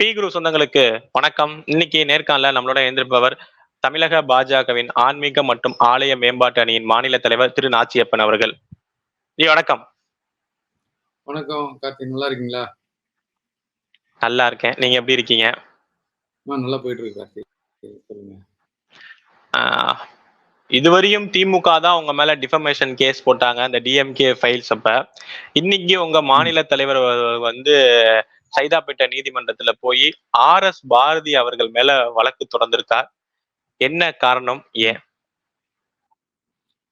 B குரு சொந்தங்களுக்கு வணக்கம். இன்னைக்கு நேர்காணல நம்மளோட எழுந்திருப்பவர் தமிழக பாஜகவின் ஆன்மீக மற்றும் ஆலய மேம்பாட்டு அணியின் மாநில தலைவர் திரு நாச்சியப்பன் அவர்கள். ஜி வணக்கம். வணக்கம் கார்த்திக். நல்லா இருக்கீங்களா? நல்லா இருக்கேன். நீங்க எப்படி இருக்கீங்க? நல்லா போயிட்டு இருக்கு கார்த்திக். இதுவரையும் திமுக தான் உங்க மேல டிஃபமேஷன் கேஸ் போட்டாங்க. அந்த டிஎம்கே ஃபைல்ஸ் அப்ப. இன்னைக்கு உங்க மாநில தலைவர் வந்து சைதாப்பேட்டை நீதிமன்றத்துல போய் ஆர் எஸ் பாரதி அவர்கள் மேல வழக்கு தொடர்ந்திருக்கார். என்ன காரணம்? ஏன்?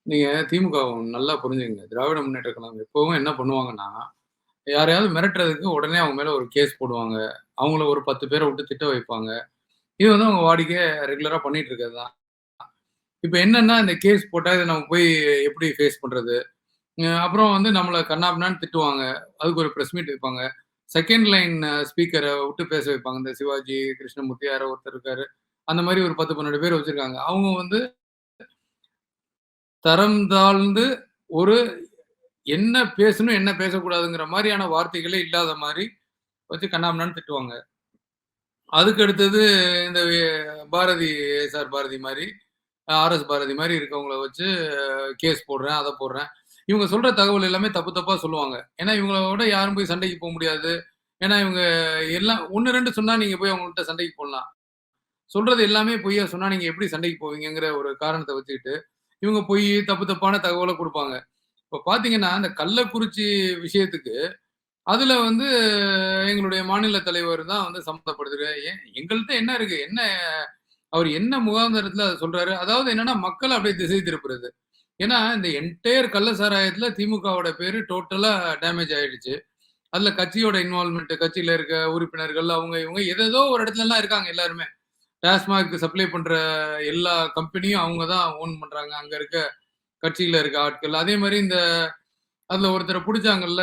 நீங்க திமுக நல்லா புரிஞ்சுங்க திராவிட முன்னேற்ற கழகம் எப்பவும் என்ன பண்ணுவாங்கன்னா யாரையாவது மிரட்டுறதுக்கு உடனே அவங்க மேல ஒரு கேஸ் போடுவாங்க. அவங்கள ஒரு பத்து பேரை விட்டு திட்ட வைப்பாங்க. இது வந்து அவங்க வாடிக்கை ரெகுலரா பண்ணிட்டு இருக்கிறது தான் இப்போ என்னன்னா இந்த கேஸ் போட்டா இதை நம்ம போய் எப்படி ஃபேஸ் பண்றது? அப்புறம் வந்து நம்மளை கண்ணாபின்னான்னு திட்டுவாங்க. அதுக்கு ஒரு ப்ரெஸ் மீட் வைப்பாங்க. செகண்ட் லைன் ஸ்பீக்கரை விட்டு பேச வைப்பாங்க. இந்த சிவாஜி கிருஷ்ணமூர்த்தி யாரோ ஒருத்தர் இருக்காரு. அந்த மாதிரி ஒரு பத்து பன்னெண்டு பேர் வச்சிருக்காங்க. அவங்க வந்து தரம் தாழ்ந்து ஒரு என்ன பேசணும் என்ன பேசக்கூடாதுங்கிற மாதிரியான வார்த்தைகளே இல்லாத மாதிரி வச்சு கண்ணாமண்ணான்னு திட்டுவாங்க. அதுக்கு அடுத்தது இந்த பாரதி சார் பாரதி மாதிரி ஆர்எஸ் பாரதி மாதிரி இருக்கவங்கள வச்சு கேஸ் போடுறேன் அதை போடுறேன். இவங்க சொல்ற தகவல் எல்லாமே தப்பு தப்பா சொல்லுவாங்க. ஏன்னா இவங்களோட யாரும் போய் சண்டைக்கு போக முடியாது. ஏன்னா இவங்க எல்லாம் ஒன்று ரெண்டு சொன்னால் நீங்கள் போய் அவங்கள்ட்ட சண்டைக்கு போடலாம். சொல்கிறது எல்லாமே பொய்யா சொன்னால் நீங்கள் எப்படி சண்டைக்கு போவீங்கங்கிற ஒரு காரணத்தை வச்சுக்கிட்டு இவங்க பொய் தப்பு தப்பான தகவலை கொடுப்பாங்க. இப்போ பார்த்தீங்கன்னா இந்த கள்ளக்குறிச்சி விஷயத்துக்கு அதில் வந்து எங்களுடைய மாநில தலைவர் தான் வந்து சம்மந்தப்படுத்துகிறார் ஏன் எங்கள்கிட்ட என்ன இருக்குது என்ன அவர் என்ன முகாந்திரத்தில் அதை சொல்கிறாரு அதாவது என்னென்னா மக்கள் அப்படியே திசை திருப்புறது. ஏன்னா இந்த என்டையர் கள்ள சாராயத்தில் திமுகவோட பேர் டோட்டலாக டேமேஜ் ஆயிடுச்சு. அதுல கட்சியோட இன்வால்மெண்ட் கட்சியில இருக்க உறுப்பினர்கள் அவங்க இவங்க ஏதேதோ ஒரு இடத்துல எல்லாம் இருக்காங்க எல்லாருமே. டாஸ்மாக் சப்ளை பண்ற எல்லா கம்பெனியும் அவங்க தான் ஓன் பண்றாங்க. அங்க இருக்க கட்சியில இருக்க ஆட்கள். அதே மாதிரி இந்த அதுல ஒருத்தரை பிடிச்சாங்கல்ல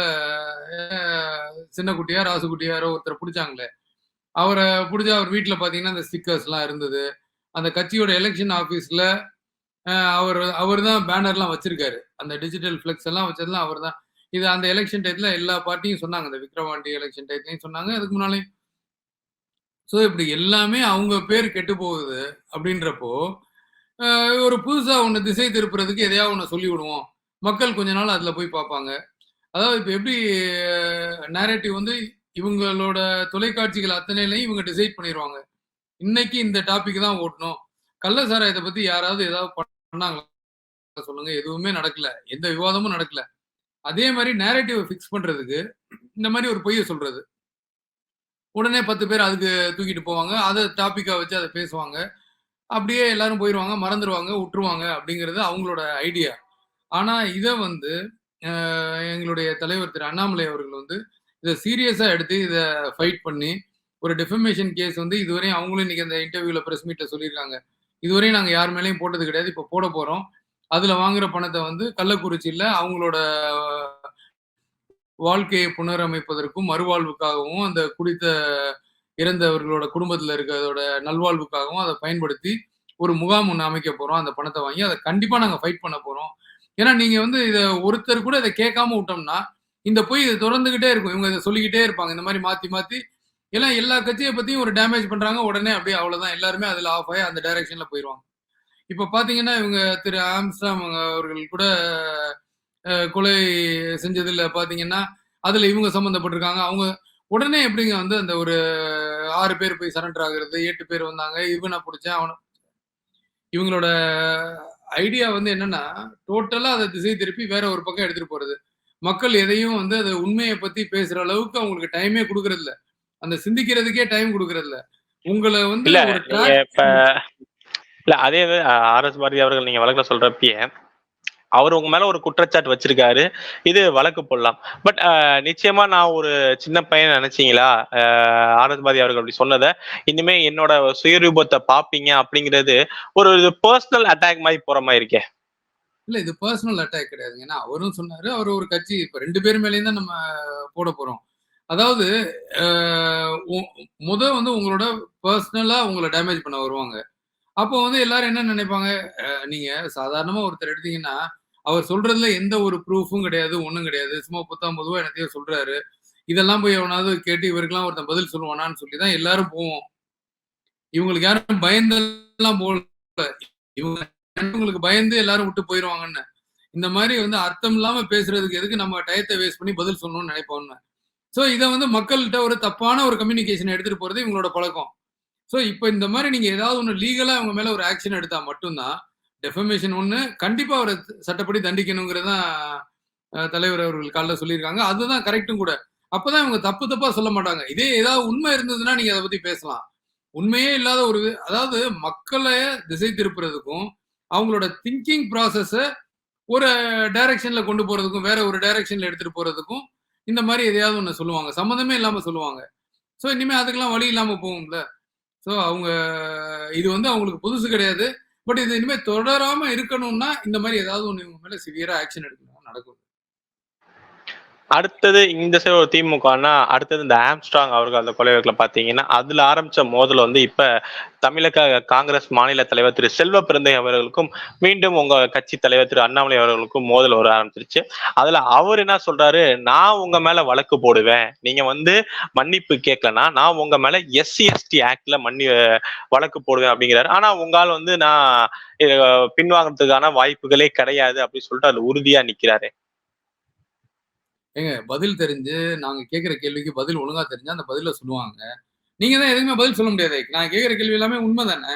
சின்ன குட்டியார் ராசு குட்டியாரோ ஒருத்தரை பிடிச்சாங்களே. அவரை பிடிச்ச அவர் வீட்டில் பார்த்தீங்கன்னா அந்த ஸ்டிக்கர்ஸ்லாம் இருந்தது. அந்த கட்சியோட எலெக்ஷன் ஆஃபீஸில் அவர் அவர் தான் பேனர்லாம் வச்சிருக்காரு. அந்த டிஜிட்டல் ஃப்ளெக்ஸ் எல்லாம் வச்சதெல்லாம் அவர் தான் இது அந்த எலெக்ஷன் டயத்துல எல்லா பார்ட்டியும் சொன்னாங்க. இந்த விக்ரவாண்டி எலெக்ஷன் டயத்துலையும் சொன்னாங்க. அதுக்கு முன்னாலே ஸோ இப்படி எல்லாமே அவங்க பேர் கெட்டு போகுது. அப்படின்றப்போ ஒரு புதுசாக ஒன்று திசை திருப்புறதுக்கு எதையாவது ஒன்று சொல்லி விடுவோம். மக்கள் கொஞ்ச நாள் அதில் போய் பார்ப்பாங்க. அதாவது இப்போ எப்படி நேரட்டிவ் வந்து இவங்களோட தொலைக்காட்சிகள் அத்தனையிலையும் இவங்க டிசைட் பண்ணிடுவாங்க இன்னைக்கு இந்த டாபிக் தான் ஓட்டணும். கள்ள சாராயத்தை பற்றி யாராவது ஏதாவது பண்ணாங்களா? சொல்லுங்க. எதுவுமே நடக்கல. எந்த விவாதமும் நடக்கல. அதே மாதிரி நேரட்டிவை ஃபிக்ஸ் பண்றதுக்கு இந்த மாதிரி ஒரு பொய்யை சொல்றது. உடனே பத்து பேர் அதுக்கு தூக்கிட்டு போவாங்க. அதை டாப்பிக்காக வச்சு அதை பேசுவாங்க. அப்படியே எல்லாரும் போயிடுவாங்க மறந்துடுவாங்க விட்டுருவாங்க அப்படிங்கிறது அவங்களோட ஐடியா ஆனால் இதை வந்து எங்களுடைய தலைவர் திரு அண்ணாமலை அவர்கள் வந்து இதை சீரியஸாக எடுத்து இதை ஃபைட் பண்ணி ஒரு டிஃபர்மேஷன் கேஸ் வந்து இதுவரையும் அவங்களும் இன்னைக்கு அந்த இன்டர்வியூவில் ப்ரெஸ் மீட்டில் சொல்லியிருக்காங்க. இதுவரையும் நாங்கள் யார் மேலேயும் போட்டது கிடையாது. இப்போ போட போகிறோம் அதுல வாங்குற பணத்தை வந்து கள்ளக்குறிச்சியில அவங்களோட வாழ்க்கையை புனரமைப்பதற்கும் மறுவாழ்வுக்காகவும் அந்த குடித்த இறந்தவர்களோட குடும்பத்துல இருக்கிறதோட நல்வாழ்வுக்காகவும் அதை பயன்படுத்தி ஒரு முகாம் ஒன்று அமைக்க போறோம். அந்த பணத்தை வாங்கி அதை கண்டிப்பா நாங்க ஃபைட் பண்ண போறோம். ஏன்னா நீங்க வந்து இதை ஒருத்தர் கூட இதை கேட்காம விட்டோம்னா இந்த போய் இது தொடர்ந்துகிட்டே இருக்கும். இவங்க இதை சொல்லிக்கிட்டே இருப்பாங்க. இந்த மாதிரி மாத்தி மாத்தி. எல்லாம் எல்லா கட்சியை பத்தியும் ஒரு டேமேஜ் பண்றாங்க. உடனே அப்படியே அவ்வளவுதான். எல்லாருமே அதுல ஆஃப் ஆகி அந்த டைரக்ஷன்ல போயிடுவாங்க இப்ப பாத்தீங்கன்னா இவங்க திரு ஆம்ஸ்டாம் அவர்கள் கூட கொலை செஞ்சதுல பாத்தீங்கன்னா அதுல இவங்க சம்மந்தப்பட்டிருக்காங்க அவங்க உடனே எப்படிங்க வந்து அந்த ஒரு ஆறு பேர் போய் சரண்டர் ஆகுறது எட்டு பேர் வந்தாங்க இவனை பிடிச்சேன் அவனை இவங்களோட ஐடியா வந்து என்னன்னா டோட்டலா அதை திசை திருப்பி வேற ஒரு பக்கம் எடுத்துட்டு போறது. மக்கள் எதையும் வந்து அதை உண்மையை பத்தி பேசுற அளவுக்கு அவங்களுக்கு டைமே கொடுக்கறது இல்ல அந்த சிந்திக்கிறதுக்கே டைம் கொடுக்கறது இல்ல உங்களை வந்து இல்ல ஒரு நீங்க அதே ஆர் எஸ் பாரதி அவர்கள் நீங்க வழக்குல சொல்றப்பயே அவர் உங்க மேல ஒரு குற்றச்சாட்டு வச்சிருக்காரு. இது வழக்கு போடலாம். பட் நிச்சயமா நான் ஒரு சின்ன பையன் நினைச்சீங்களா? ஆர் எஸ் பாரதி அவர்கள் அப்படி சொன்னதை. இனிமே என்னோட சுயரூபத்தை பாப்பீங்க அப்படிங்கிறது ஒரு பர்சனல் அட்டாக் மாதிரி போற மாதிரி இருக்கே. இல்ல இது பர்சனல் அட்டாக் கிடையாது. ஏன்னா அவரும் சொன்னாரு அவர் ஒரு கட்சி இப்ப ரெண்டு பேர் மேலேயும் தான் நம்ம போட போறோம். அதாவது உ- முத வந்து உங்களோட பர்சனலா உங்களை டேமேஜ் பண்ண வருவாங்க. அப்போ வந்து எல்லாரும் என்ன நினைப்பாங்க? நீங்க சாதாரணமா ஒருத்தர் எடுத்தீங்கன்னா அவர் சொல்றதுல எந்த ஒரு ப்ரூஃபும் கிடையாது ஒன்றும் கிடையாது. சும்மா புத்தாம் பொதுவாக என்னத்தையோ சொல்றாரு. இதெல்லாம் போய் எவனாவது கேட்டு இவருக்கெல்லாம் ஒருத்தன் பதில் சொல்லுவானான்னு சொல்லி தான் எல்லாரும் போவோம். இவங்களுக்கு யாரும் பயந்தெல்லாம் போகல இவங்க இவங்களுக்கு பயந்து எல்லாரும் விட்டு போயிடுவாங்கன்னு இந்த மாதிரி வந்து அர்த்தம் இல்லாம பேசுறதுக்கு எதுக்கு நம்ம டயத்தை வேஸ்ட் பண்ணி பதில் சொல்லணும்னு நினைப்போம்னு. ஸோ இதை வந்து மக்கள்கிட்ட ஒரு தப்பான ஒரு கம்யூனிகேஷன் எடுத்துட்டு போறது இவங்களோட பழக்கம். ஸோ இப்போ இந்த மாதிரி நீங்கள் ஏதாவது ஒன்று லீகலாக அவங்க மேலே ஒரு ஆக்ஷன் எடுத்தால் மட்டும்தான் டெஃபமேஷன் ஒன்று கண்டிப்பாக அவரை சட்டப்படி தண்டிக்கணுங்கிறதான் தலைவர் அவர்கள் காலைல சொல்லியிருக்காங்க. அதுதான் கரெக்டும் கூட. அப்பதான் இவங்க தப்பு தப்பாக சொல்ல மாட்டாங்க. இதே ஏதாவது உண்மை இருந்ததுன்னா நீங்கள் அதை பற்றி பேசலாம். உண்மையே இல்லாத ஒரு அதாவது மக்களை திசை திருப்புறதுக்கும் அவங்களோட திங்கிங் ப்ராசஸ்ஸை ஒரு டைரக்ஷனில் கொண்டு போகிறதுக்கும் வேற ஒரு டைரக்ஷனில் எடுத்துகிட்டு போகிறதுக்கும் இந்த மாதிரி எதையாவது ஒன்று சொல்லுவாங்க. சம்மந்தமே இல்லாமல் சொல்லுவாங்க. ஸோ இனிமேல் அதுக்கெல்லாம் வழி இல்லாமல் போகும்ல? ஸோ அவங்க இது வந்து அவங்களுக்கு புதுசு கிடையாது. பட் இது இனிமேல் தொடராமல் இருக்கணும்னா இந்த மாதிரி ஏதாவது ஒன்று இவங்க மேலே சிவியராக ஆக்ஷன் எடுக்கணும் நடக்கும். அடுத்தது இந்த சைடு ஒரு திமுகனா அடுத்தது இந்த ஆம்ஸ்ட்ராங் அவர்கள் அந்த கொலை வழக்கில் பார்த்தீங்கன்னா அதில் ஆரம்பித்த மோதல் வந்து இப்போ தமிழக காங்கிரஸ் மாநில தலைவர் திரு செல்வ பிறந்தை அவர்களுக்கும் மீண்டும் உங்கள் கட்சி தலைவர் திரு அண்ணாமலை அவர்களுக்கும் மோதல் வர ஆரம்பிச்சிருச்சு. அதில் அவர் என்ன சொல்கிறாரு நான் உங்கள் மேலே வழக்கு போடுவேன். நீங்கள் வந்து மன்னிப்பு கேட்கலனா நான் உங்கள் மேலே எஸ்சி எஸ்டி மன்னி வழக்கு போடுவேன் அப்படிங்கிறாரு. ஆனால் உங்களால் வந்து நான் பின்வாங்கிறதுக்கான வாய்ப்புகளே கிடையாது அப்படின்னு சொல்லிட்டு அதில் உறுதியாக நிற்கிறாரு ஏங்க பதில் தெரிஞ்சு நாங்க கேட்கிற கேள்விக்கு பதில் ஒழுங்கா தெரிஞ்சா அந்த பதில சொல்லுவாங்க. நீங்க தான் எதுவுமே பதில் சொல்ல முடியாது. நான் கேட்கிற கேள்வி எல்லாமே உண்மை தானே?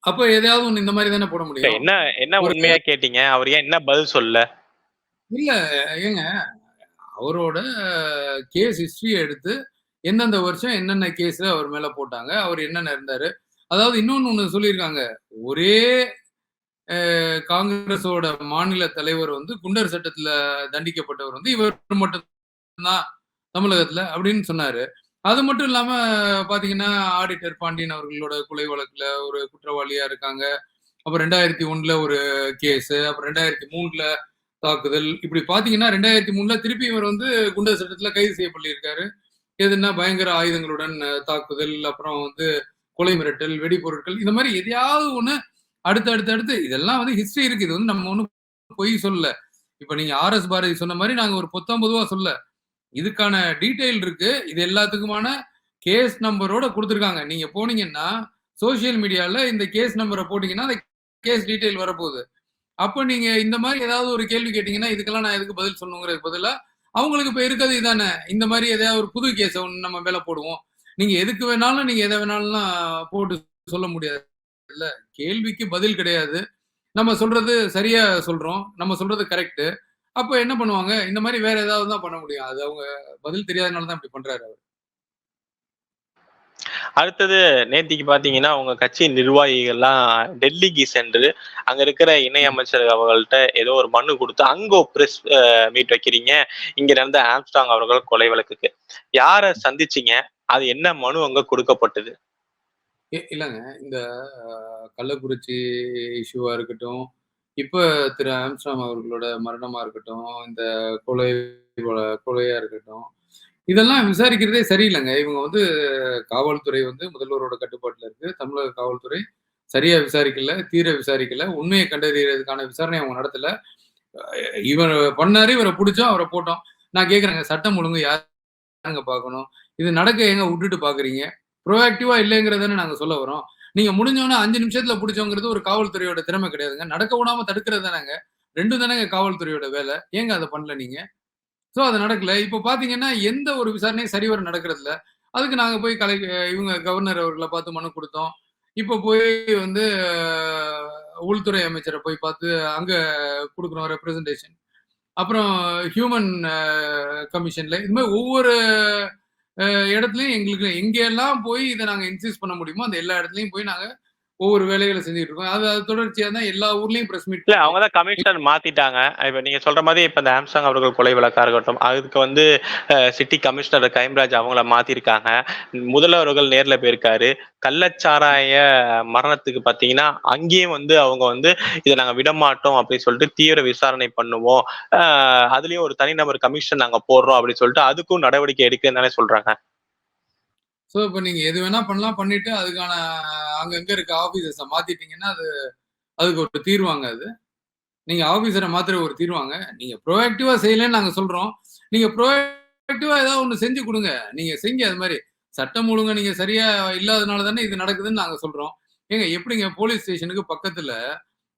அப்ப எதையாவது ஒண்ணு இந்த மாதிரி தானே போட முடியும்? என்ன என்ன உண்மையா கேட்டீங்க? அவர் ஏன் என்ன பதில் சொல்ல? இல்ல ஏங்க அவரோட கேஸ் ஹிஸ்டரியை எடுத்து எந்தெந்த வருஷம் என்னென்ன கேஸ் அவர் மேல போட்டாங்க அவர் என்னென்ன இருந்தாரு. அதாவது இன்னொன்னு ஒண்ணு சொல்லியிருக்காங்க. ஒரே காங்கிரஸோட மாநில தலைவர் வந்து குண்டர் சட்டத்துல தண்டிக்கப்பட்டவர் வந்து இவர் மட்டும்தான் தமிழகத்துல அப்படின்னு சொன்னாரு. அது மட்டும் இல்லாம பாத்தீங்கன்னா ஆடிட்டர் பாண்டியன் அவர்களோட கொலை வழக்குல ஒரு குற்றவாளியா இருக்காங்க. அப்புறம் ரெண்டாயிரத்தி ஒண்ணுல ஒரு கேஸ் அப்புறம் ரெண்டாயிரத்தி மூணுல தாக்குதல். இப்படி பாத்தீங்கன்னா ரெண்டாயிரத்தி மூணுல திருப்பி இவர் வந்து குண்டர் சட்டத்துல கைது செய்யப்பட்டிருக்காரு. எதுனா பயங்கர ஆயுதங்களுடன் தாக்குதல் அப்புறம் வந்து கொலை மிரட்டல் வெடிபொருட்கள் இந்த மாதிரி எதையாவது ஒண்ணு அடுத்து அடுத்து அடுத்து. இதெல்லாம் வந்து ஹிஸ்டரி இருக்கு. இது வந்து நம்ம ஒன்றும் பொய் சொல்ல இப்ப நீங்க ஆர் எஸ் பாரதி சொன்ன மாதிரி நாங்க ஒரு பொத்தாம் பொதுவா சொல்ல. இதுக்கான டீட்டெயில் இருக்கு. இது எல்லாத்துக்குமான கேஸ் நம்பரோட கொடுத்துருக்காங்க. நீங்க போனீங்கன்னா சோஷியல் மீடியால இந்த கேஸ் நம்பரை போட்டீங்கன்னா அந்த கேஸ் டீட்டெயில் வரப்போகுது. அப்போ நீங்க இந்த மாதிரி ஏதாவது ஒரு கேள்வி கேட்டீங்கன்னா இதுக்கெல்லாம் நான் எதுக்கு பதில் சொல்லணுங்கிறது பதிலாக அவங்களுக்கு இப்போ இருக்கிறது இதானே. இந்த மாதிரி எதையாவது ஒரு புது கேஸை ஒன்று நம்ம மேலே போடுவோம். நீங்க எதுக்கு வேணாலும் நீங்க எதை வேணாலும் போட்டு சொல்ல முடியாது இல்லை கேள்விக்கு பதில் கிடையாது. நம்ம சொல்றது சரியா சொல்றோம். நம்ம சொல்றது கரெக்ட் அப்ப என்ன பண்ணுவாங்க? இந்த மாதிரி வேற ஏதாவது தான் பண்ண முடியும். அது அவங்க பதில் தெரியாதனால தான் இப்படி பண்றாரு அவர். அடுத்தது நேத்திக்கு பாத்தீங்கன்னா உங்க கட்சி நிர்வாகிகள்லாம் டெல்லிக்கு சென்று அங்க இருக்கிற இணை அமைச்சர் அவர்கள்ட்ட ஏதோ ஒரு மனு கொடுத்து அங்க பிரஸ் மீட் வைக்கிறீங்க. இங்க நடந்த ஆம்ஸ்டாங் அவர்கள் கொலை வழக்குக்கு. யார சந்திச்சீங்க? அது என்ன மனு அங்க கொடுக்கப்பட்டது? இல்லைங்க. இந்த கள்ளக்குறிச்சி இஷ்யூவா இருக்கட்டும் இப்போ திரு ஆம்ஸ்டாம் அவர்களோட மரணமா இருக்கட்டும் இந்த கொலை கொலையாக கொலையா இருக்கட்டும் இதெல்லாம் விசாரிக்கிறதே சரியில்லைங்க. இவங்க வந்து காவல்துறை வந்து முதல்வரோட கட்டுப்பாட்டில் இருக்கு. தமிழக காவல்துறை சரியா விசாரிக்கல தீர விசாரிக்கல உண்மையை கண்டறியறதுக்கான விசாரணை அவங்க நடத்தல. இவர் பண்ணாரு இவரை பிடிச்சோம் அவரை போட்டோம். நான் கேட்குறேங்க சட்டம் ஒழுங்கு யாருங்க பார்க்கணும்? இது நடக்க எங்க விட்டுட்டு பாக்குறீங்க? ப்ரோஆக்டிவா இல்லைங்கிறதானே நாங்க சொல்ல வரோம். நீங்க முடிஞ்சோன்னா அஞ்சு நிமிஷத்துல பிடிச்சோங்கிறது ஒரு காவல்துறையோட திறமை கிடையாதுங்க. நடக்க விடாம தடுக்கிறது தானேங்க. ரெண்டும் தானேங்க காவல்துறையோட வேலை. ஏங்க அதை பண்ணல நீங்க? ஸோ அது நடக்கல. இப்போ பாத்தீங்கன்னா எந்த ஒரு விசாரணையும் சரிவர நடக்கிறது இல்ல அதுக்கு நாங்க போய் கலை இவங்க கவர்னர் அவர்களை பார்த்து மனு கொடுத்தோம். இப்போ போய் வந்து உள்துறை அமைச்சரை போய் பார்த்து அங்க கொடுக்குறோம் ரெப்ரசன்டேஷன் அப்புறம் ஹியூமன் கமிஷன்ல இது மாதிரி ஒவ்வொரு இடத்துலயும் எங்களுக்கு எங்கெல்லாம் போய் இதை நாங்க இன்சிஸ்ட் பண்ண முடியுமோ அந்த எல்லா இடத்துலயும் போய் நாங்க ஒவ்வொரு வேலைகளை செஞ்சுட்டு இருக்கோம். அது அது தொடர்ச்சியா தான் எல்லா ஊர்லயும் பிரஸ் மீட் இல்ல அவங்கதான் கமிஷன் மாத்திட்டாங்க. இப்ப நீங்க சொல்ற மாதிரி இப்ப இந்த ஆம்சாங் அவர்கள் கொலை வழக்கா இருக்கட்டும் அதுக்கு வந்து சிட்டி கமிஷனர் கைம்ராஜ் அவங்கள மாத்திருக்காங்க. முதல்வர்கள் நேர்ல போயிருக்காரு. கள்ளச்சாராய மரணத்துக்கு பாத்தீங்கன்னா அங்கேயும் வந்து அவங்க வந்து இதை நாங்க விடமாட்டோம் அப்படின்னு சொல்லிட்டு தீவிர விசாரணை பண்ணுவோம். அதுலயும் ஒரு தனிநபர் கமிஷன் நாங்க போடுறோம் அப்படின்னு சொல்லிட்டு அதுக்கும் நடவடிக்கை எடுக்கிறதுனாலே சொல்றாங்க. ஸோ இப்போ நீங்கள் எது வேணா பண்ணலாம் பண்ணிட்டு அதுக்கான அங்கங்கே இருக்க ஆஃபீஸர்ஸை மாத்திட்டீங்கன்னா அது அதுக்கு ஒரு தீர்வாங்க அது. நீங்கள் ஆஃபீஸரை மாத்திர ஒரு தீர்வாங்க. நீங்கள் ப்ரோஆக்டிவா செய்யலன்னு நாங்கள் சொல்கிறோம் நீங்கள் ப்ரோ ஏதாவது ஒன்று செஞ்சு கொடுங்க. நீங்கள் செஞ்சு அது மாதிரி சட்டம் ஒழுங்கு நீங்கள் சரியாக இல்லாதனால தானே இது நடக்குதுன்னு நாங்கள் சொல்கிறோம் ஏங்க எப்படிங்க போலீஸ் ஸ்டேஷனுக்கு பக்கத்தில்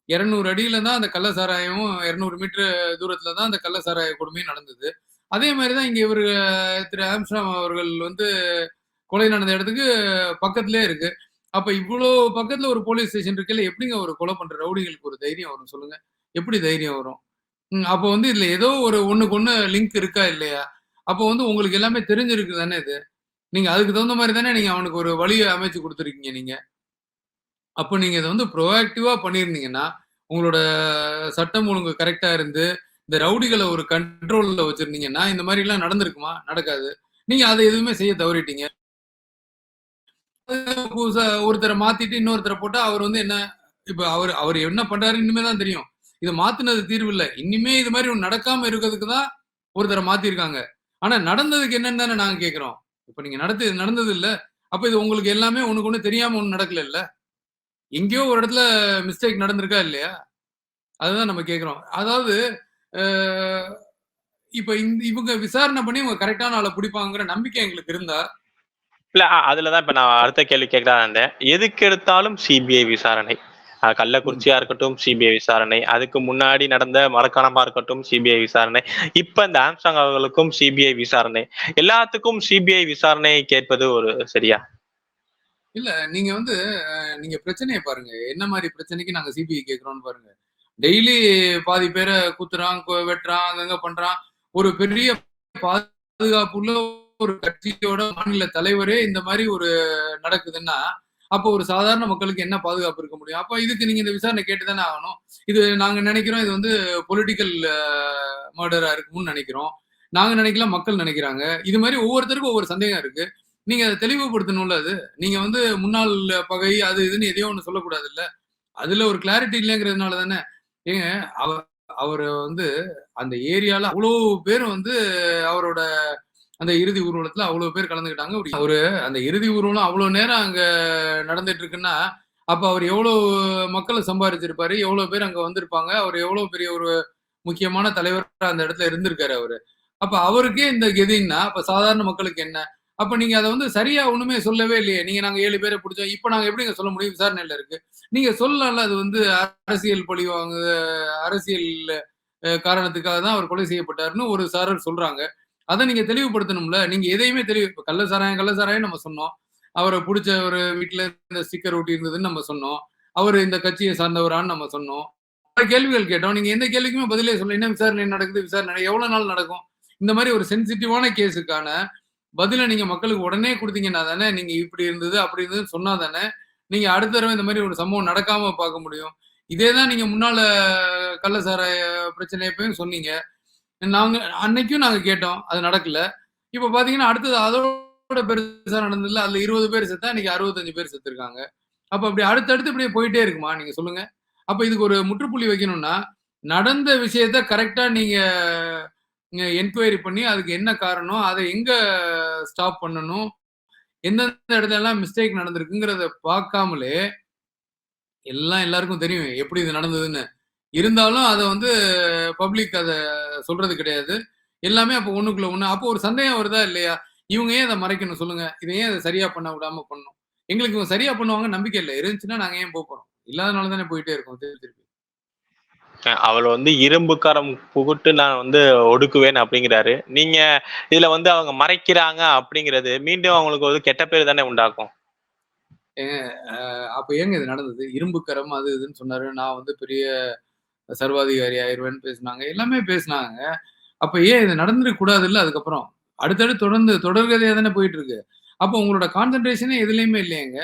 இரநூறு அடியில் தான் அந்த கள்ள சாராயமும் மீட்டர் தூரத்தில் தான் அந்த கள்ள சாராய கொடுமையும் நடந்தது. அதே மாதிரி தான் இங்கே இவர் திரு ஆம்ஸ்டாம் அவர்கள் வந்து கொலை நடந்த இடத்துக்கு பக்கத்துலேயே இருக்கு. அப்ப இவ்வளோ பக்கத்துல ஒரு போலீஸ் ஸ்டேஷன் இருக்குல்ல எப்படிங்க ஒரு கொலை பண்ற ரவுடிகளுக்கு ஒரு தைரியம் வரும் சொல்லுங்க. எப்படி தைரியம் வரும்? அப்போ வந்து இதுல ஏதோ ஒரு ஒண்ணுக்கு ஒண்ணு லிங்க் இருக்கா இல்லையா? அப்போ வந்து உங்களுக்கு எல்லாமே தெரிஞ்சிருக்கு தானே இது? நீங்க அதுக்கு தகுந்த மாதிரி தானே நீங்க அவனுக்கு ஒரு வழியை அமைச்சு கொடுத்துருக்கீங்க நீங்க. அப்போ நீங்க இதை வந்து ப்ரோஆக்டிவா பண்ணியிருந்தீங்கன்னா உங்களோட சட்டம் ஒழுங்கு கரெக்டா இருந்து இந்த ரவுடிகளை ஒரு கண்ட்ரோல்ல வச்சிருந்தீங்கன்னா இந்த மாதிரி எல்லாம் நடந்திருக்குமா? நடக்காது. நீங்க அதை எதுவுமே செய்ய தவறிட்டீங்க. ஒருத்தரை மாத்திட்டு இன்னொருத்தரை போட்டா அவர் வந்து என்ன இப்ப அவர் அவர் என்ன பண்றாரு இனிமே தான் தெரியும். இதை மாத்தினது தீர்வு இல்ல. இனிமே இது மாதிரி ஒண்ணு நடக்காம இருக்கிறதுக்கு தான் ஒருத்தரை மாத்திருக்காங்க. ஆனா நடந்ததுக்கு என்னன்னு தானே நாங்க கேக்குறோம். இப்ப நீங்க நடத்து நடந்தது இல்ல. அப்ப இது உங்களுக்கு எல்லாமே ஒண்ணுக்கு ஒண்ணு தெரியாம ஒண்ணு நடக்கல இல்ல? எங்கேயோ ஒரு இடத்துல மிஸ்டேக் நடந்திருக்கா இல்லையா? அதுதான் நம்ம கேக்குறோம். அதாவது இப்போ இப்ப இந்த இவங்க விசாரணை பண்ணி இவங்க கரெக்டான ஆளை பிடிப்பாங்கிற நம்பிக்கை எங்களுக்கு இருந்தா இல்ல அதுலதான் இப்ப நான் அடுத்த கேள்வி கேட்கறதா இருந்தேன். எதுக்கு எடுத்தாலும் சிபிஐ விசாரணை? கள்ளக்குறிச்சியா இருக்கட்டும் சிபிஐ விசாரணை. அதுக்கு முன்னாடி நடந்த மரக்கணமா இருக்கட்டும் சிபிஐ விசாரணை. இப்ப இந்த ஆம்சாங் அவர்களுக்கும் சிபிஐ விசாரணை. எல்லாத்துக்கும் சிபிஐ விசாரணை கேட்பது ஒரு சரியா? இல்ல நீங்க வந்து நீங்க பிரச்சனையை பாருங்க. என்ன மாதிரி பிரச்சனைக்கு நாங்க சிபிஐ கேக்குறோம்னு பாருங்க. டெய்லி பாதி பேரை குத்துறான் வெட்டுறான் அங்கங்க பண்றான். ஒரு பெரிய பாதுகாப்புள்ள ஒரு கட்சியோட மாநில தலைவரே இந்த மாதிரி ஒரு நடக்குதுன்னா அப்போ ஒரு சாதாரண மக்களுக்கு என்ன பாதுகாப்பு இருக்க முடியும்? அப்போ இதுக்கு நீங்க இந்த விசாரணை கேட்டு தானே ஆகணும்? இது நாங்க நினைக்கிறோம் இது வந்து பொலிட்டிக்கல் மர்டரா இருக்கும்னு நினைக்கிறோம். நாங்க நினைக்கல மக்கள் நினைக்கிறாங்க. இது மாதிரி ஒவ்வொருத்தருக்கும் ஒவ்வொரு சந்தேகம் இருக்கு. நீங்க அதை தெளிவுபடுத்தணும்ல அது? நீங்க வந்து முன்னாள் பகை அது இதுன்னு எதையோ ஒண்ணு சொல்லக்கூடாது இல்ல அதுல ஒரு கிளாரிட்டி இல்லைங்கிறதுனால தானே? ஏங்க அவர் அவர் வந்து அந்த ஏரியால அவ்வளோ பேர் வந்து அவரோட அந்த இறுதி ஊர்வலத்துல அவ்வளவு பேர் கலந்துக்கிட்டாங்க. ஒரு- அந்த இறுதி ஊர்வலம் அவ்வளவு நேரம் அங்க நடந்துட்டு இருக்குன்னா அப்ப அவர் எவ்வளவு மக்களை சம்பாதிச்சிருப்பாரு எவ்வளவு பேர் அங்க வந்திருப்பாங்க? அவர் எவ்வளவு பெரிய ஒரு முக்கியமான தலைவராக அந்த இடத்துல இருந்திருக்காரு அவரு. அப்ப அவருக்கே இந்த கெதின்னா அப்ப சாதாரண மக்களுக்கு என்ன? அப்ப நீங்க அதை வந்து சரியா ஒண்ணுமே சொல்லவே இல்லையே. நீங்க நாங்க ஏழு பேரை பிடிச்சோம். இப்ப நாங்க எப்படிங்க சொல்ல முடியும்? விசாரணையில இருக்கு. நீங்க சொல்லலாம்ல அது வந்து அரசியல் பழி வாங்கு அரசியல் காரணத்துக்காக தான் அவர் கொலை செய்யப்பட்டாருன்னு ஒரு சாரர் சொல்றாங்க. அதை நீங்க தெளிவுபடுத்தணும்ல. நீங்க எதையுமே தெளிவு இப்ப கள்ள சாராயம் கள்ள சாராயம் நம்ம சொன்னோம். அவரை பிடிச்ச ஒரு வீட்டுல இந்த ஸ்டிக்கர் ஒட்டி இருந்ததுன்னு நம்ம சொன்னோம். அவர் இந்த கட்சியை சார்ந்தவரான்னு நம்ம சொன்னோம். பல கேள்விகள் கேட்டோம். நீங்க எந்த கேள்விக்குமே பதிலே சொல்ல என்ன விசாரணை நடக்குது? விசாரணை எவ்வளவு நாள் நடக்கும்? இந்த மாதிரி ஒரு சென்சிட்டிவான கேஸுக்கான பதிலை நீங்க மக்களுக்கு உடனே கொடுத்தீங்கன்னா தானே நீங்க இப்படி இருந்தது அப்படி இருந்ததுன்னு சொன்னா தானே நீங்க அடுத்த தடவை இந்த மாதிரி ஒரு சம்பவம் நடக்காம பார்க்க முடியும். இதே தான் நீங்க முன்னால கள்ளசாராய பிரச்சனை எப்பயும் சொன்னீங்க. நாங்க அன்னைக்கும் நாங்க கேட்டோம் அது நடக்கல. இப்ப பாத்தீங்கன்னா அடுத்தது அதோட பெருசா நடந்ததுல அதுல இருபது பேர் செத்தா இன்னைக்கு அறுபத்தஞ்சு பேர் செத்துருக்காங்க. அப்ப அப்படி அடுத்தடுத்து இப்படியே போயிட்டே இருக்குமா நீங்க சொல்லுங்க. அப்ப இதுக்கு ஒரு முற்றுப்புள்ளி வைக்கணும்னா நடந்த விஷயத்த கரெக்டா நீங்க என்கொயரி பண்ணி அதுக்கு என்ன காரணம் அதை எங்க ஸ்டாப் பண்ணணும் எந்தெந்த இடத்துல எல்லாம் மிஸ்டேக் நடந்திருக்குங்கிறத பார்க்காமலே எல்லாம் எல்லாருக்கும் தெரியும் எப்படி இது நடந்ததுன்னு. இருந்தாலும் அதை வந்து பப்ளிக் அதை சொல்றது கிடையாது. எல்லாமே அப்போ ஒண்ணுக்குள்ள ஒண்ணு. அப்போ ஒரு சந்தேகம் வருதா இல்லையா? இவங்க ஏன் அதை மறைக்கணும் சொல்லுங்க. இதை ஏன் அதை சரியா பண்ண விடாம பண்ணணும்? எங்களுக்கு இவங்க சரியா பண்ணுவாங்க நம்பிக்கை இல்லை. இருந்துச்சுன்னா நாங்க ஏன் போறோம்? இல்லாதனால தானே போயிட்டே இருக்கோம் திருப்பி திருப்பி. அவள் வந்து இரும்பு கரம் புகுட்டு நான் வந்து ஒடுக்குவேன் அப்படிங்கிறாரு. நீங்க இதுல வந்து அவங்க மறைக்கிறாங்க அப்படிங்கிறது மீண்டும் அவங்களுக்கு ஒரு கெட்ட பேர் தானே உண்டாக்கும். அப்ப ஏங்க இது நடந்தது? இரும்பு கரம் அது இதுன்னு சொன்னாரு. நான் வந்து பெரிய சர்வாதிகாரி ஆயிடுவேன்னு பேசினாங்க. எல்லாமே பேசினாங்க. அப்ப ஏன் இது நடந்துருக்க கூடாது இல்ல அதுக்கப்புறம் அடுத்தடுத்து தொடர்ந்து தொடர்கதையாக தானே போயிட்டு இருக்கு அப்போ உங்களோட கான்சென்ட்ரேஷனே எதுலையுமே இல்லையங்க.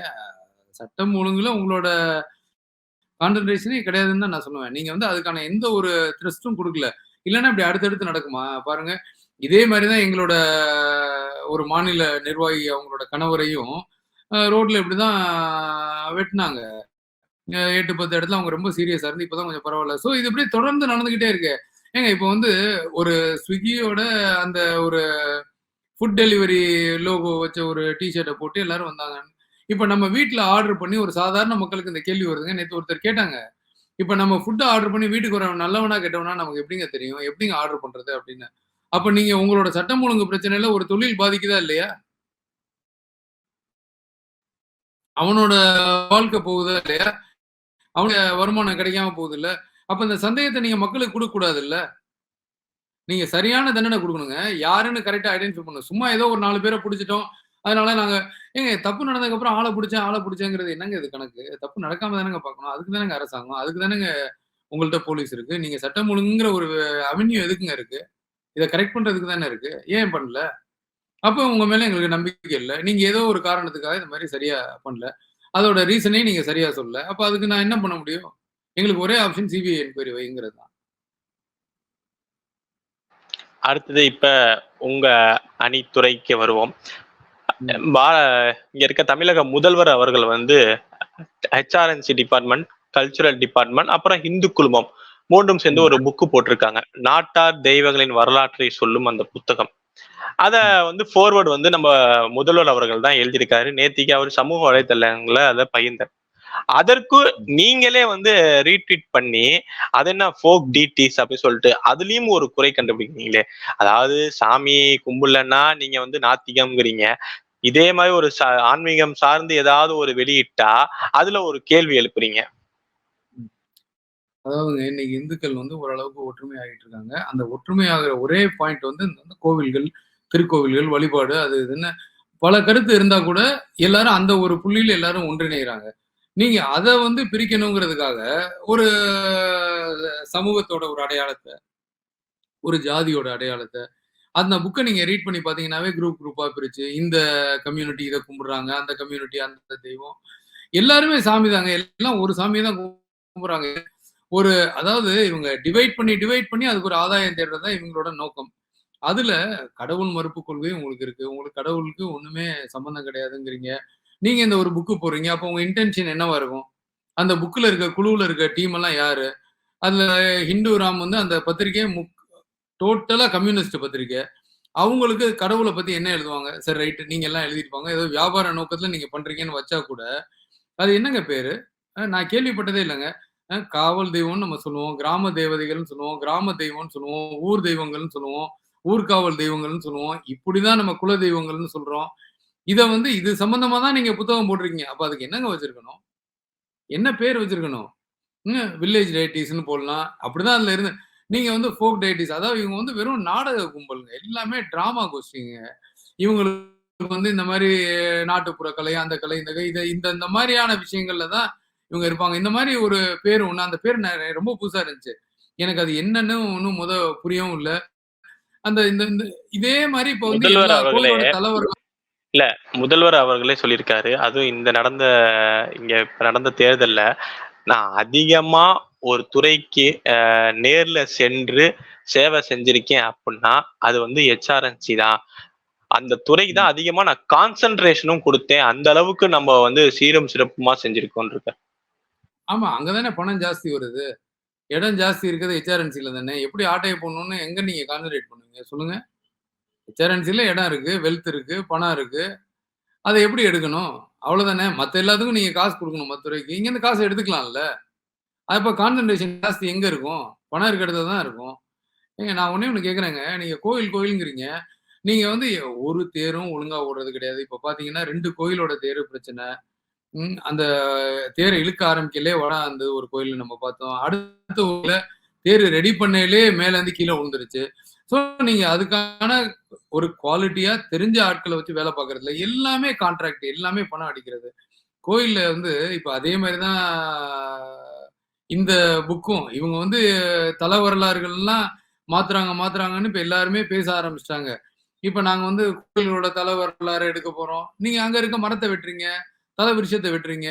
சட்டம் ஒழுங்குல உங்களோட கான்சென்ட்ரேஷனே கிடையாதுன்னு தான் நான் சொல்லுவேன். நீங்க வந்து அதுக்கான எந்த ஒரு ட்ரெஸ்ட்டும் கொடுக்கல. இல்லைன்னா இப்படி அடுத்தடுத்து நடக்குமா? பாருங்க. இதே மாதிரிதான் எங்களோட ஒரு மாநில நிர்வாகி அவங்களோட கணவரையும் ரோட்ல இப்படிதான் வெட்டினாங்க. எட்டு பத்து இடத்துல அவங்க ரொம்ப சீரியஸா இருந்து இப்பதான் கொஞ்சம் பரவாயில்ல. ஸோ இது இப்படியே தொடர்ந்து நடந்துகிட்டே இருக்கு. ஏங்க இப்போ வந்து ஒரு ஸ்விக்கியோட அந்த ஒரு ஃபுட் டெலிவரி லோகோ வச்ச ஒரு டிஷர்ட்டை போட்டு எல்லாரும் வந்தாங்க. இப்போ நம்ம வீட்டில் ஆர்டர் பண்ணி ஒரு சாதாரண மக்களுக்கு இந்த கேள்வி வருதுங்க. நேற்று ஒருத்தர் கேட்டாங்க இப்போ நம்ம ஃபுட்டு ஆர்டர் பண்ணி வீட்டுக்கு வரவன் நல்லவனா கெட்டவனா நமக்கு எப்படிங்க தெரியும்? எப்படிங்க ஆர்டர் பண்றது? அப்படின்னு. அப்ப நீங்க உங்களோட சட்டம் ஒழுங்கு பிரச்சனையில ஒரு தொழில் பாதிக்குதா இல்லையா? அவனோட வாழ்க்கை போகுதா இல்லையா? அவனுக்கு வருமானம் கிடைக்காம போகுது இல்ல அப்ப இந்த சந்தேகத்தை நீங்க மக்களுக்கு கொடுக்க கூடாது இல்ல நீங்க சரியான தண்டனை கொடுக்கணுங்க. யாருன்னு கரெக்டா ஐடென்டிஃபை பண்ணணும். சும்மா ஏதோ ஒரு நாலு பேரை பிடிச்சிட்டோம். அதனால நாங்க ஏங்க தப்பு நடந்ததுக்கு அப்புறம் ஆளை பிடிச்சேன் ஆளை பிடிச்சேங்கிறது என்னங்க இது கணக்கு? தப்பு நடக்காம தானேங்க பார்க்கணும். அதுக்கு தானேங்க அரசாங்கம். அதுக்கு தானேங்க உங்கள்ட்ட போலீஸ் இருக்கு. நீங்க சட்டம் ஒழுங்குங்கிற ஒரு அவென்யூ எதுக்குங்க இருக்கு? இதை கரெக்ட் பண்றதுக்கு தானே இருக்கு. ஏன் பண்ணல? அப்போ உங்க மேல எங்களுக்கு நம்பிக்கை இல்லை. நீங்க ஏதோ ஒரு காரணத்துக்காக இந்த மாதிரி சரியா பண்ணல. அதோட ரீசனே நீங்க சரியா சொல்லல. அப்ப அதுக்கு நான் என்ன பண்ண முடியும்? எங்களுக்கு ஒரே ஆப்ஷன் சிபிஐ என்கொயரி வைங்கிறது தான் அடுத்தது இப்ப உங்க அணித்துறைக்கு வருவோம். இங்க இருக்க தமிழக முதல்வர் அவர்கள் வந்து ஹெச்ஆர்என்சி டிபார்ட்மெண்ட் கல்ச்சுரல் டிபார்ட்மெண்ட் அப்புறம் இந்து குழுமம். மூன்றும் சேர்ந்து ஒரு புக்கு போட்டிருக்காங்க. நாட்டார் தெய்வங்களின் வரலாற்றை சொல்லும் அந்த புத்தகம். அத வந்து forward வந்து நம்ம முதல்வர் அவர்கள் தான் எழுதியிருக்காரு. நேத்திக்கு அவர் சமூக வலைத்தளங்களை அதை பகிர்ந்தார். அதற்கு நீங்களே வந்து ரீட்வீட் பண்ணி அது என்ன ஃபோக் டிடிஸ் அப்படின்னு சொல்லிட்டு அதுலயும் ஒரு குறை கண்டுபிடிக்கிறீங்களே. அதாவது சாமி கும்பிடலன்னா நீங்க வந்து நாத்திகம்ங்கிறீங்க. இதே மாதிரி ஒரு சா- ஆன்மீகம் சார்ந்து ஏதாவது ஒரு வெளியிட்டா அதுல ஒரு கேள்வி எழுப்புறீங்க. அதாவது இன்னைக்கு இந்துக்கள் வந்து ஓரளவுக்கு ஒற்றுமை ஆகிட்டு இருக்காங்க. அந்த ஒற்றுமை ஆகிற ஒரே பாயிண்ட் வந்து இந்த இந்த கோவில்கள் திருக்கோவில்கள் வழிபாடு அது இதுன்னு பல கருத்து இருந்தா கூட எல்லாரும் அந்த ஒரு புள்ளியில எல்லாரும் ஒன்றிணைகிறாங்க நீங்க அதை வந்து பிரிக்கணுங்கிறதுக்காக ஒரு சமூகத்தோட ஒரு அடையாளத்தை ஒரு ஜாதியோட அடையாளத்தை அந்த புக்கை நீங்க ரீட் பண்ணி பாத்தீங்கன்னாவே குரூப் குரூப்பா பிரிச்சு இந்த கம்யூனிட்டி இதை கும்பிடுறாங்க அந்த கம்யூனிட்டி அந்த தெய்வம். எல்லாருமே சாமி தாங்க. எல்லாம் ஒரு சாமியை தான் கும்பிடுறாங்க. ஒரு அதாவது இவங்க டிவைட் பண்ணி டிவைட் பண்ணி அதுக்கு ஒரு ஆதாயம் தேடுறது தான் இவங்களோட நோக்கம். அதுல கடவுள் மறுப்பு கொள்கை உங்களுக்கு இருக்கு. உங்களுக்கு கடவுளுக்கு ஒண்ணுமே சம்பந்தம் கிடையாதுங்கிறீங்க. நீங்க இந்த ஒரு புக்கு போடுறீங்க. அப்போ உங்க இன்டென்ஷன் என்னவா இருக்கும்? அந்த புக்கில் இருக்க குழுவில் இருக்க டீம் எல்லாம் யாரு? அதுல ஹிந்து ராம் வந்து அந்த பத்திரிகை முக் டோட்டலா கம்யூனிஸ்ட் பத்திரிகை. அவங்களுக்கு கடவுளை பத்தி என்ன எழுதுவாங்க? சரி ரைட்டு நீங்க எல்லாம் எழுதிருப்பாங்க ஏதோ வியாபார நோக்கத்துல நீங்க பண்றீங்கன்னு வச்சா கூட அது என்னங்க பேரு? நான் கேள்விப்பட்டதே இல்லைங்க. காவல் தெய்வம்னு நம்ம சொல்லுவோம் கிராம தேவதைகள்னு சொல்லுவோம் கிராம தெய்வம்னு சொல்லுவோம் ஊர் தெய்வங்கள்னு சொல்லுவோம் ஊர்காவல் தெய்வங்கள்னு சொல்லுவோம். இப்படிதான் நம்ம குல தெய்வங்கள்னு சொல்றோம். இதை வந்து இது சம்பந்தமா தான் நீங்க புத்தகம் போட்டிருக்கீங்க. அப்ப அதுக்கு என்னங்க வச்சிருக்கணும்? என்ன பேர் வச்சிருக்கணும்? வில்லேஜ் டயட்டிஸ்னு போடலாம். அப்படிதான் அதுல இருந்து நீங்க வந்து ஃபோக் டயட்டிஸ் அதாவது இவங்க வந்து வெறும் நாடக கும்பலுங்க. எல்லாமே டிராமா கோஷ்டிங்க. இவங்களுக்கு வந்து இந்த மாதிரி நாட்டுப்புற கலை அந்த கலை இந்த கலை இதை இந்த இந்த மாதிரியான விஷயங்கள்ல தான் இவங்க இருப்பாங்க. இந்த மாதிரி ஒரு பேர் ஒண்ணு அந்த பேர் ரொம்ப புதுசா இருந்துச்சு. எனக்கு அது என்னன்னு ஒன்றும் முத புரியவும் இல்லை. அந்த இந்த இதே மாதிரி இப்ப வந்து முதல்வர் எல்லா அவர்களே கோயிலோட தலைவர்கள் முதல்வர் அவர்களே சொல்லியிருக்காரு. அதுவும் இந்த நடந்த இங்க நடந்த தேர்தல்ல நான் அதிகமா ஒரு துறைக்கு நேர்ல சென்று சேவை செஞ்சிருக்கேன் அப்படின்னா அது வந்து ஹெச்ஆர்என்சி தான். அந்த துறைக்கு தான் அதிகமா நான் கான்சென்ட்ரேஷனும் கொடுத்தேன். அந்த அளவுக்கு நம்ம வந்து சீரும் சிறப்புமா செஞ்சிருக்கோம் இருக்க ஆமா அங்கதானே பணம் ஜாஸ்தி வருது. இடம் ஜாஸ்தி இருக்குது ஹெச்ஆர்என்சில தானே. எப்படி ஆட்டையை போடணும்னு எங்க நீங்க கான்சன்ட்ரேட் பண்ணுவீங்க? சொல்லுங்க. ஹெச்ஆர்என்சில இடம் இருக்கு வெல்த் இருக்கு பணம் இருக்கு. அதை எப்படி எடுக்கணும்? அவ்வளவுதானே. மத்த எல்லாத்துக்கும் நீங்க காசு கொடுக்கணும் மத்துரைக்கு இங்கேருந்து இங்க இருந்து காசு எடுத்துக்கலாம்ல. அது இப்போ கான்சன்ட்ரேஷன் ஜாஸ்தி எங்க இருக்கும்? பணம் இருக்க இடத்துல தான் இருக்கும். ஏங்க நான் ஒண்ணே ஒன்று கேட்குறேங்க நீங்க கோயில் கோயிலுங்கிறீங்க. நீங்க வந்து ஒரு தேரும் ஒழுங்கா ஓடுறது கிடையாது. இப்போ பாத்தீங்கன்னா ரெண்டு கோயிலோட தேரு பிரச்சனை. அந்த தேரை இழுக்க ஆரம்பிக்கலே வட அந்த ஒரு கோயில் நம்ம பார்த்தோம். அடுத்த ஊர்ல தேர் ரெடி பண்ணையிலே மேலேருந்து கீழே விழுந்துருச்சு. ஸோ நீங்க அதுக்கான ஒரு குவாலிட்டியா தெரிஞ்ச ஆட்களை வச்சு வேலை பார்க்கறதுல எல்லாமே கான்ட்ராக்ட் எல்லாமே பணம் அடிக்கிறது. கோயில்ல வந்து இப்ப அதே மாதிரிதான் இந்த புக்கும் இவங்க வந்து தல வரலாறுகள்லாம் மாத்துறாங்க மாத்துறாங்கன்னு இப்ப எல்லாருமே பேச ஆரம்பிச்சிட்டாங்க. இப்ப நாங்க வந்து கோயிலோட தல வரலாறு எடுக்க போறோம். நீங்க அங்க இருக்க மரத்தை வெட்டுறீங்க. தலை விருஷத்தை வெட்டுறீங்க.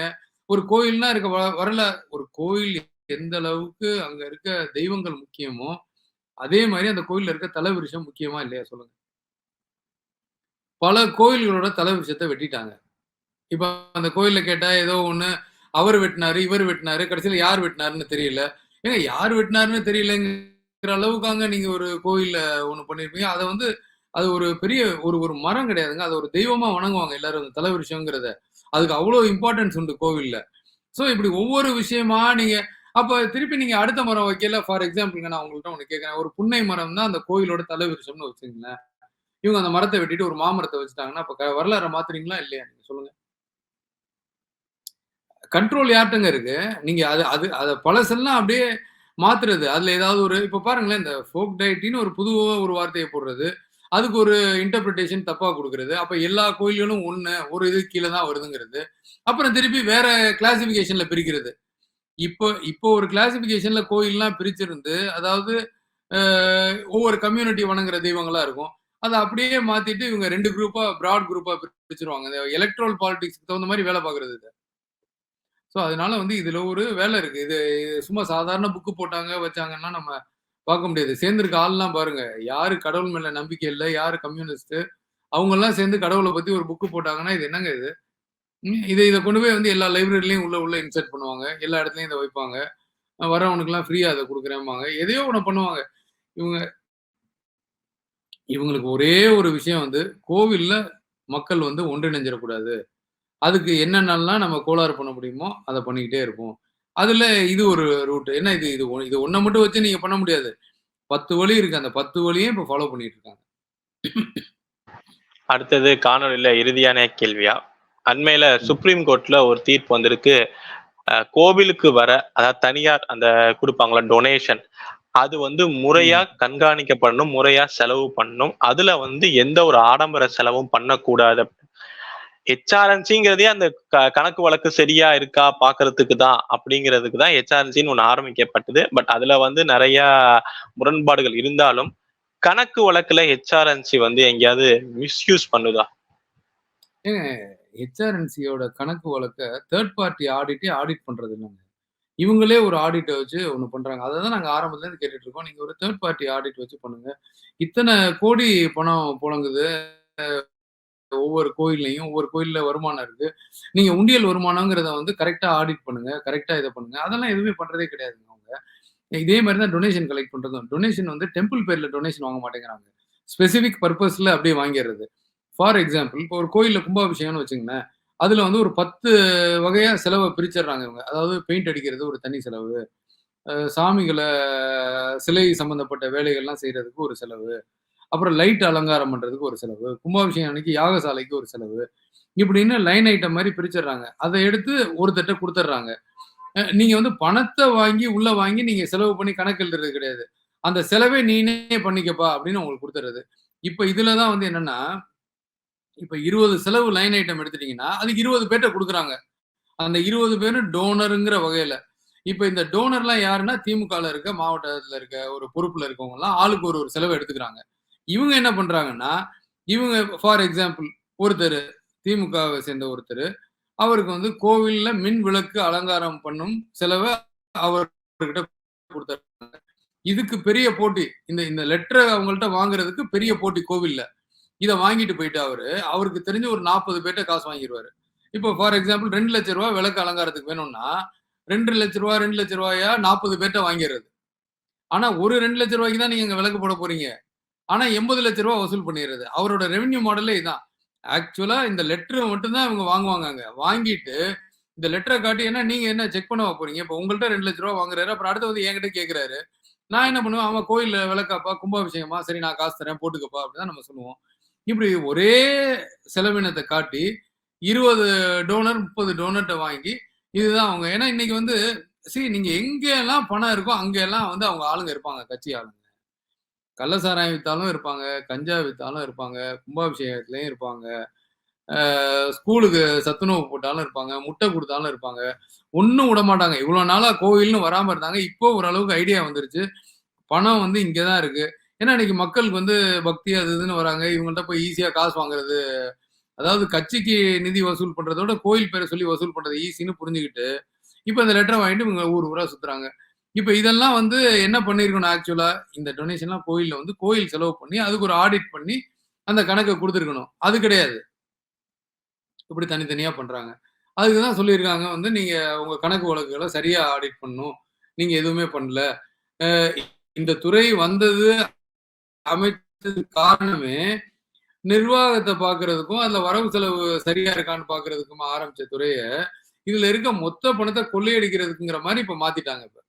ஒரு கோயில்னா இருக்க வரல. ஒரு கோயில் எந்த அளவுக்கு அங்க இருக்க தெய்வங்கள் முக்கியமோ அதே மாதிரி அந்த கோயில்ல இருக்க தலை விருஷம் முக்கியமா இல்லையா சொல்லுங்க. பல கோயில்களோட தலை விருஷத்தை வெட்டிட்டாங்க. இப்ப அந்த கோயில்ல கேட்டா ஏதோ ஒண்ணு அவர் வெட்டினாரு இவர் வெட்டினாரு கடைசியில யார் வெட்டினாருன்னு தெரியல. ஏங்க யார் வெட்டினாருன்னு தெரியலங்கிற அளவுக்காங்க நீங்க ஒரு கோயில்ல ஒண்ணு பண்ணிருப்பீங்க. அதை வந்து அது ஒரு பெரிய ஒரு ஒரு மரம் கிடையாதுங்க. அது ஒரு தெய்வமா வணங்குவாங்க எல்லாரும் அந்த தலை விருஷங்கிறத அதுக்கு அவ்வளோ இம்பார்ட்டன்ஸ் உண்டு கோவில்ல. ஸோ இப்படி ஒவ்வொரு விஷயமா நீங்கள் அப்போ திருப்பி நீங்கள் அடுத்த மரம் வைக்கல. ஃபார் எக்ஸாம்பிள் நான் உங்கள்கிட்ட ஒன்று கேட்குறேன் ஒரு புன்னை மரம் தான் அந்த கோயிலோட தலைவிருஷம்னு வச்சுங்களேன் இவங்க அந்த மரத்தை வெட்டிட்டு ஒரு மாமரத்தை வச்சுட்டாங்கன்னா அப்போ வரலாறு வரலாறை மாத்துறீங்களா இல்லையா? நீங்கள் சொல்லுங்கள் கண்ட்ரோல் யார்கிட்டங்க இருக்கு? நீங்க அது அது அதை பழசெல்லாம் அப்படியே மாத்துறது. அதுல ஏதாவது ஒரு இப்ப பாருங்களேன் இந்த ஃபோக் டயட்டின்னு ஒரு புது ஒரு வார்த்தையை போடுறது. அதுக்கு ஒரு இன்டர்பிரிட்டேஷன் தப்பா கொடுக்கறது. அப்ப எல்லா கோயில்களும் ஒண்ணு ஒரு இது கீழே தான் வருதுங்கிறது. அப்புறம் திருப்பி வேற கிளாசிபிகேஷன்ல பிரிக்கிறது. இப்போ இப்போ ஒரு கிளாசிபிகேஷன்ல கோயில்லாம் பிரிச்சிருந்து அதாவது ஒவ்வொரு கம்யூனிட்டி வணங்குற தெய்வங்களா இருக்கும். அதை அப்படியே மாத்திட்டு இவங்க ரெண்டு குரூப்பா பிராட் குரூப்பா பிரிச்சிருவாங்க. இந்த எலக்ட்ரல் பாலிடிக்ஸ்க்கு தகுந்த மாதிரி வேலை பார்க்கறது இது. ஸோ அதனால வந்து இதுல ஒரு வேலை இருக்கு. இது சும்மா சாதாரண புக்கு போட்டாங்க வச்சாங்கன்னா நம்ம பார்க்க முடியாது. சேர்ந்துருக்க ஆள்லாம் பாருங்க. யாரு கடவுள் மேல நம்பிக்கை இல்லை யாரு கம்யூனிஸ்ட் அவங்க எல்லாம் சேர்ந்து கடவுளை பத்தி ஒரு புக்கு போட்டாங்கன்னா இது என்னங்க இது? இதை இதை கொண்டு போய் வந்து எல்லா லைப்ரரிலையும் உள்ள உள்ள இன்சர்ட் பண்ணுவாங்க. எல்லா இடத்துலையும் இதை வைப்பாங்க. வரவனுக்குலாம் ஃப்ரீயா அதை கொடுக்குறேம்பாங்க. எதையோ ஒன்று பண்ணுவாங்க. இவங்க இவங்களுக்கு ஒரே ஒரு விஷயம் வந்து கோவில்ல மக்கள் வந்து ஒன்றிணைஞ்சிடக்கூடாது. அதுக்கு என்னென்னலாம் நம்ம கோளாறு பண்ண முடியுமோ அதை பண்ணிக்கிட்டே இருப்போம். அதுல இது ஒரு ரூட் என்ன இது? இது இது ஒன்றை மட்டும் வச்சு நீங்க பண்ண முடியாது. பத்து வழி இருக்கு. அந்த பத்து வழியும் இப்போ ஃபாலோ பண்ணிட்டு இருக்காங்க அடுத்தது காணொலியில இறுதியான கேள்வியா? அண்மையில சுப்ரீம் கோர்ட்ல ஒரு தீர்ப்பு வந்திருக்கு. கோவிலுக்கு வர அதாவது தனியார் அந்த கொடுப்பாங்களா டொனேஷன் அது வந்து முறையா கண்காணிக்கப்படணும் முறையா செலவு பண்ணணும். அதுல வந்து எந்த ஒரு ஆடம்பர செலவும் பண்ணக்கூடாது. ஹெச்ஆர்என்சிங்கிறதே அந்த க- கணக்கு வழக்கு சரியா இருக்கா பாக்குறதுக்கு தான் அப்படிங்கிறதுக்கு தான் ஹெச்ஆர்என்சின்னு ஒன்று ஆரம்பிக்கப்பட்டது. பட் அதுல வந்து நிறைய முரண்பாடுகள் இருந்தாலும் கணக்கு வழக்குல ஹெச்ஆர்என்சி வந்து எங்கேயாவது மிஸ்யூஸ் பண்ணுதா? ஹெச்ஆர்என்சியோட கணக்கு வழக்க தேர்ட் பார்ட்டி ஆடிட்டே ஆடிட் பண்றது இல்லைங்க. இவங்களே ஒரு ஆடிட்டை வச்சு ஒன்று பண்றாங்க. அதை தான் நாங்கள் ஆரம்பத்துல இருந்து கேட்டுட்டு இருக்கோம். நீங்க ஒரு தேர்ட் பார்ட்டி ஆடிட் வச்சு பண்ணுங்க. இத்தனை கோடி பணம் புழங்குது. ஒவ்வொரு கோயில்லையும் ஒவ்வொரு கோயில்ல வருமானம் இருக்கு. நீங்க உண்டியல் வருமானங்கிறத வந்து கரெக்டா ஆடிட் பண்ணுங்க கரெக்டா இதை பண்ணுங்க. அதெல்லாம் எதுவுமே பண்றதே கிடையாதுங்க அவங்க. இதே மாதிரி தான் டொனேஷன் கலெக்ட் பண்றதும். டொனேஷன் வந்து டெம்பிள் பேர்ல டொனேஷன் வாங்க மாட்டேங்கிறாங்க. ஸ்பெசிபிக் பர்பஸ்ல அப்படியே வாங்கிடுறது. ஃபார் எக்ஸாம்பிள் இப்போ ஒரு கோயில்ல கும்பாபிஷேகம்னு வச்சுங்களேன். அதுல வந்து ஒரு பத்து வகையா செலவை பிரிச்சிடுறாங்க இவங்க. அதாவது பெயிண்ட் அடிக்கிறது ஒரு தனி செலவு. சாமிகளை சிலை சம்பந்தப்பட்ட வேலைகள்லாம் செய்யறதுக்கு ஒரு செலவு. அப்புறம் லைட் அலங்காரம் பண்றதுக்கு ஒரு செலவு கும்பாபிஷேகம் அன்னைக்கு யாகசாலைக்கு ஒரு செலவு இப்படின்னு லைன் ஐட்டம் மாதிரி பிரிச்சிடுறாங்க. அதை எடுத்து ஒருத்தட்ட கொடுத்துட்றாங்க. நீங்கள் நீங்க வந்து பணத்தை வாங்கி உள்ள வாங்கி நீங்க செலவு பண்ணி கணக்கு எழுதுறது கிடையாது. அந்த செலவே நீனே பண்ணிக்கப்பா அப்படின்னு உங்களுக்கு கொடுத்துறது இப்ப இதுலதான் வந்து என்னன்னா இப்ப இருபது செலவு லைன் ஐட்டம் எடுத்துட்டீங்கன்னா அதுக்கு இருபது பேர்ட்ட கொடுக்குறாங்க. அந்த இருபது பேரும் டோனருங்கிற வகையில. இப்ப இந்த டோனர்லாம் யாருன்னா திமுகல இருக்க மாவட்டத்துல இருக்க ஒரு பொறுப்புல இருக்கவங்க எல்லாம் ஆளுக்கு ஒரு ஒரு செலவு எடுத்துக்கிறாங்க. இவங்க என்ன பண்றாங்கன்னா இவங்க ஃபார் எக்ஸாம்பிள் ஒருத்தர் திமுகவை சேர்ந்த ஒருத்தர் அவருக்கு வந்து கோவில்ல மின் விளக்கு அலங்காரம் பண்ணும் செலவை அவர்கிட்ட கொடுத்தாங்க இதுக்கு பெரிய போட்டி இந்த இந்த லெட்டரை அவங்கள்ட்ட வாங்குறதுக்கு பெரிய போட்டி கோவில்ல. இதை வாங்கிட்டு போயிட்டு அவரு அவருக்கு தெரிஞ்ச ஒரு நாற்பது பேர்ட்ட காசு வாங்கிடுவாரு இப்போ ஃபார் எக்ஸாம்பிள் ரெண்டு லட்ச ரூபா விளக்கு அலங்காரத்துக்கு வேணும்னா ரெண்டு லட்ச ரூபா ரெண்டு லட்ச ரூபாயா நாற்பது பேர்ட்ட வாங்கிடுறது. ஆனா ஒரு ரெண்டு லட்ச ரூபாய்க்கு தான் நீங்க விளக்கு போட போறீங்க. ஆனா எண்பது லட்ச ரூபா வசூல் பண்ணிடுறது. அவரோட ரெவென்யூ மாடலே இதான். ஆக்சுவலா இந்த லெட்டர் மட்டும்தான் இவங்க வாங்குவாங்க அங்க வாங்கிட்டு இந்த லெட்டரை காட்டி என்ன நீங்க என்ன செக் பண்ண போறீங்க? இப்போ உங்கள்ட்ட ரெண்டு லட்ச ரூபா வாங்குறாரு. அப்புறம் அடுத்து வந்து என்கிட்ட கேக்குறாரு. நான் என்ன பண்ணுவேன்? அவன் கோயில்ல விளக்காப்பா கும்பாபிஷேகமா சரி நான் காசு தரேன் போட்டுக்கப்பா அப்படிதான் நம்ம சொல்லுவோம். இப்படி ஒரே செலவினத்தை காட்டி இருபது டோனர் முப்பது டோனர்ட்ட வாங்கி இதுதான் அவங்க. ஏன்னா இன்னைக்கு வந்து சரி நீங்க எங்க எல்லாம் பணம் இருக்கோ அங்க எல்லாம் வந்து அவங்க ஆளுங்க இருப்பாங்க கட்சி ஆளுங்க. கள்ளசாராயம் வித்தாலும் இருப்பாங்க கஞ்சா வித்தாலும் இருப்பாங்க கும்பாபிஷேகத்துலயும் இருப்பாங்க. ஸ்கூலுக்கு சத்துணவு போட்டாலும் இருப்பாங்க முட்டை கொடுத்தாலும் இருப்பாங்க. ஒன்றும் விட மாட்டாங்க. இவ்வளோ நாளாக கோவில்னு வராமல் இருந்தாங்க. இப்போ ஓரளவுக்கு ஐடியா வந்துருச்சு. பணம் வந்து இங்கே தான் இருக்குது ஏன்னா இன்னைக்கு மக்களுக்கு வந்து பக்தி அது இதுன்னு வராங்க. இவங்கள்ட்ட போய் ஈஸியாக காசு வாங்குறது அதாவது கட்சிக்கு நிதி வசூல் பண்ணுறதோட கோயில் பேரை சொல்லி வசூல் பண்ணுறது ஈஸின்னு புரிஞ்சுக்கிட்டு இப்போ இந்த லெட்டரை வாங்கிட்டு இவங்க ஊர் ஊராக சுற்றுறாங்க இப்போ இதெல்லாம் வந்து என்ன பண்ணிருக்கணும் ஆக்சுவலா இந்த டொனேஷன்லாம் கோயில்ல வந்து கோயில் செலவு பண்ணி அதுக்கு ஒரு ஆடிட் பண்ணி அந்த கணக்கை கொடுத்துருக்கணும். அது கிடையாது. இப்படி தனித்தனியா பண்றாங்க. அதுக்கு தான் சொல்லியிருக்காங்க வந்து நீங்க உங்க கணக்கு வழக்குகளை சரியா ஆடிட் பண்ணணும். நீங்க எதுவுமே பண்ணல. இந்த துறை வந்தது அமைச்சது காரணமே நிர்வாகத்தை பாக்குறதுக்கும் அதுல வரவு செலவு சரியா இருக்கான்னு பாக்குறதுக்கும் ஆரம்பிச்ச துறைய இதுல இருக்க மொத்த பணத்தை கொள்ளையடிக்கிறதுக்குங்கிற மாதிரி இப்ப மாத்திட்டாங்க இப்ப.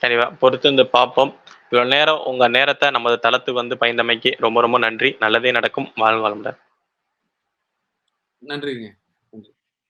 கண்டிப்பா. பொறுத்திருந்து பார்ப்போம். இவ்வளவு நேரம் உங்க நேரத்தை நமது தளத்துக்கு வந்து பயந்தமைக்கு ரொம்ப ரொம்ப நன்றி. நல்லதே நடக்கும். வாழ் நன்றிங்க.